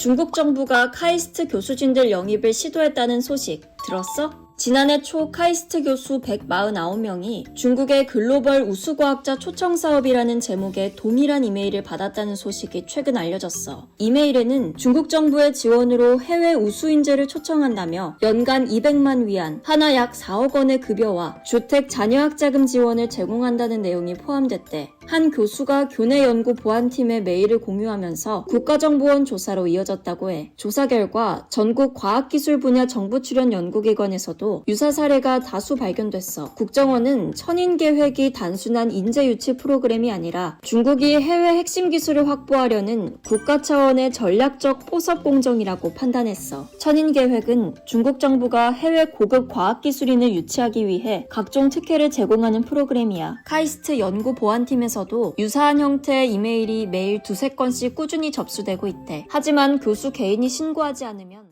중국 정부가 카이스트 교수진들 영입을 시도했다는 소식 들었어? 지난해 초 카이스트 교수 149명이 중국의 글로벌 우수과학자 초청 사업이라는 제목의 동일한 이메일을 받았다는 소식이 최근 알려졌어. 이메일에는 중국 정부의 지원으로 해외 우수 인재를 초청한다며 연간 200만 위안, 하나 약 4억 원의 급여와 주택 자녀학 자금 지원을 제공한다는 내용이 포함됐대. 한 교수가 교내 연구 보안팀에 메일을 공유하면서 국가정보원 조사로 이어졌다고 해. 조사 결과 전국 과학기술 분야 정부 출연 연구기관에서 도 유사 사례가 다수 발견됐어. 국정원은 천인 계획이 단순한 인재 유치 프로그램이 아니라 중국이 해외 핵심 기술을 확보하려는 국가 차원의 전략적 포섭 공정이라고 판단했어. 천인 계획은 중국 정부가 해외 고급 과학 기술인을 유치하기 위해 각종 특혜를 제공하는 프로그램이야. 카이스트 연구 보안팀에서도 유사한 형태의 이메일이 매일 두세 건씩 꾸준히 접수되고 있대. 하지만 교수 개인이 신고하지 않으면